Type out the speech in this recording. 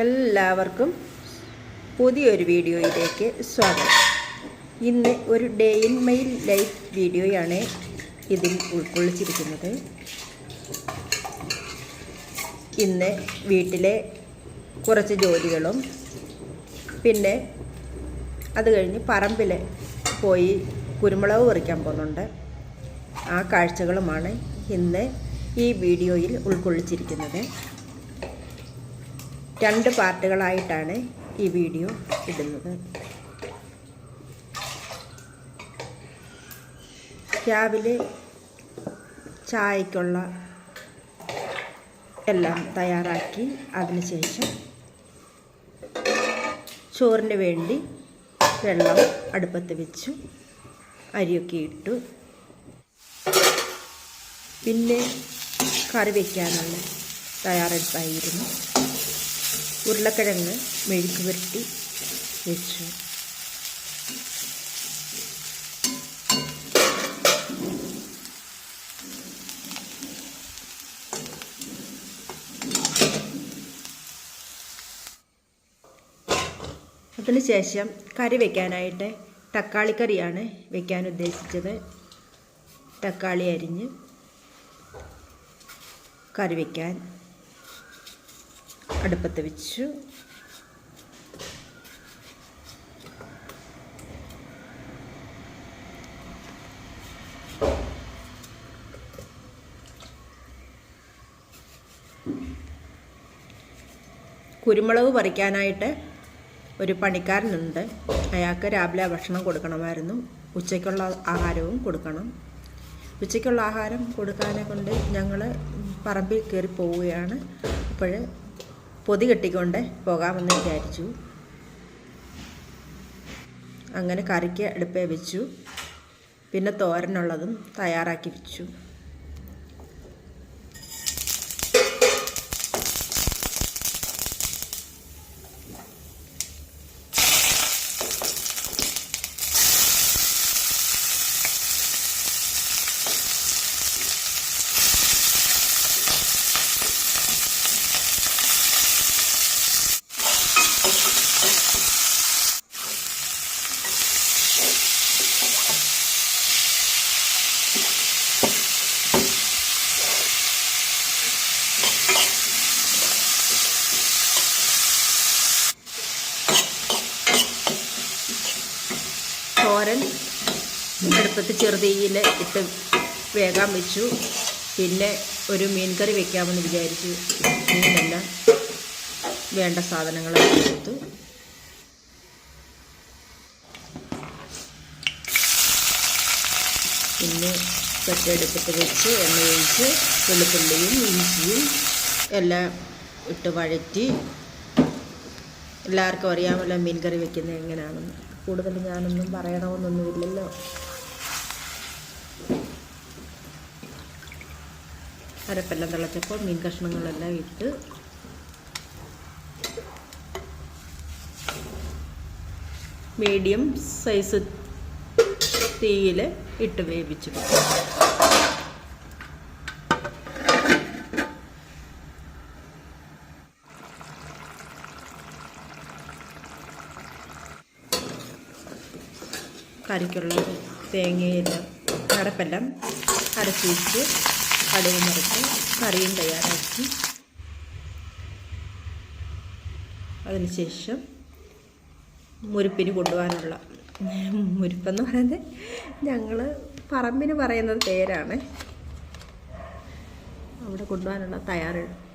എല്ലാവർക്കും പുതിയൊരു വീഡിയോയിലേക്ക് സ്വാഗതം. ഇന്ന് ഒരു ഡേ ഇൻ മൈ ലൈഫ് വീഡിയോയാണ് ഇതിൽ ഉൾക്കൊള്ളിച്ചിരിക്കുന്നത്. ഇന്ന് വീട്ടിലെ കുറച്ച് ജോലികളും പിന്നെ അത് കഴിഞ്ഞ് പറമ്പിൽ പോയി കുരുമുളക് പറിക്കാൻ പോകുന്നുണ്ട്. ആ കാഴ്ചകളുമാണ് ഇന്ന് ഈ വീഡിയോയിൽ ഉൾക്കൊള്ളിച്ചിരിക്കുന്നത്. രണ്ട് പാർട്ടുകളായിട്ടാണ് ഈ വീഡിയോ ഇടുന്നത്. രാവിലെ ചായക്കുള്ള എല്ലാം തയ്യാറാക്കി അതിനുശേഷം ചോറിന് വേണ്ടി വെള്ളം അടുപ്പത്ത് വെച്ചു അരിയൊക്കെ ഇട്ടു. പിന്നെ കറി വയ്ക്കാനുള്ള തയ്യാറെടുപ്പായിരുന്നു. ഉരുളക്കിഴങ്ങ് മെഴുക്ക് പുരട്ടി വെച്ചു. അതിനുശേഷം കറി വെക്കാനായിട്ട് തക്കാളിക്കറിയാണ് വെക്കാൻ ഉദ്ദേശിച്ചത്. തക്കാളി അരിഞ്ഞ് കറി വയ്ക്കാൻ അടുപ്പത്ത് വെച്ചു. കുരുമുളക് പറിക്കാനായിട്ട് ഒരു പണിക്കാരനുണ്ട്. അയാൾക്ക് രാവിലെ ഭക്ഷണം കൊടുക്കണമായിരുന്നു. ഉച്ചയ്ക്കുള്ള ആഹാരവും കൊടുക്കണം. ഉച്ചയ്ക്കുള്ള ആഹാരം കൊടുക്കാനെ കൊണ്ട് ഞങ്ങൾ പറമ്പിൽ കയറി പോവുകയാണ്. അപ്പോൾ പൊതി കെട്ടിക്കൊണ്ട് പോകാമെന്ന് വിചാരിച്ചു. അങ്ങനെ കറിക്ക് അടുപ്പേ വെച്ചു. പിന്നെ തോരനുള്ളതും തയ്യാറാക്കി വെച്ചു. തോരൻ അടുപ്പത്ത് ചെറുതീയിൽ ഇട്ട് വേകാൻ വെച്ചു. പിന്നെ ഒരു മീൻ കറി വെക്കാമെന്ന് വിചാരിച്ചു. മീനെല്ലാം വേണ്ട സാധനങ്ങളൊക്കെ കൊടുത്ത്. പിന്നെ ചട്ടയെടുത്തിട്ട് വെച്ച് എണ്ണ ഒഴിച്ച് വെളുത്തുള്ളിയും ഇഞ്ചിയും എല്ലാം ഇട്ട് വഴറ്റി. എല്ലാവർക്കും അറിയാമല്ലോ മീൻ കറി വെക്കുന്നത് എങ്ങനെയാണെന്ന്. കൂടുതൽ ഞാനൊന്നും പറയണമെന്നൊന്നുമില്ലല്ലോ. അരപ്പെല്ലാം തിളച്ചപ്പോൾ മീൻ കഷ്ണങ്ങളെല്ലാം ഇട്ട് മീഡിയം സൈസ് തീയിൽ ഇട്ട് വേവിച്ച് കറിക്കുള്ള തേങ്ങയെല്ലാം അടപ്പെല്ലാം അരച്ച് വെച്ച് നിറച്ച് കറിയും തയ്യാറാക്കി. അതിനുശേഷം മുരിപ്പിന് കൊണ്ടുപോകാനുള്ള മുരിപ്പെന്ന് പറയുന്നത് ഞങ്ങൾ പറമ്പിന് പറയുന്നത് പേരാണ് അവിടെ കൊണ്ടുപോകാനുള്ള തയ്യാറെടുപ്പ്.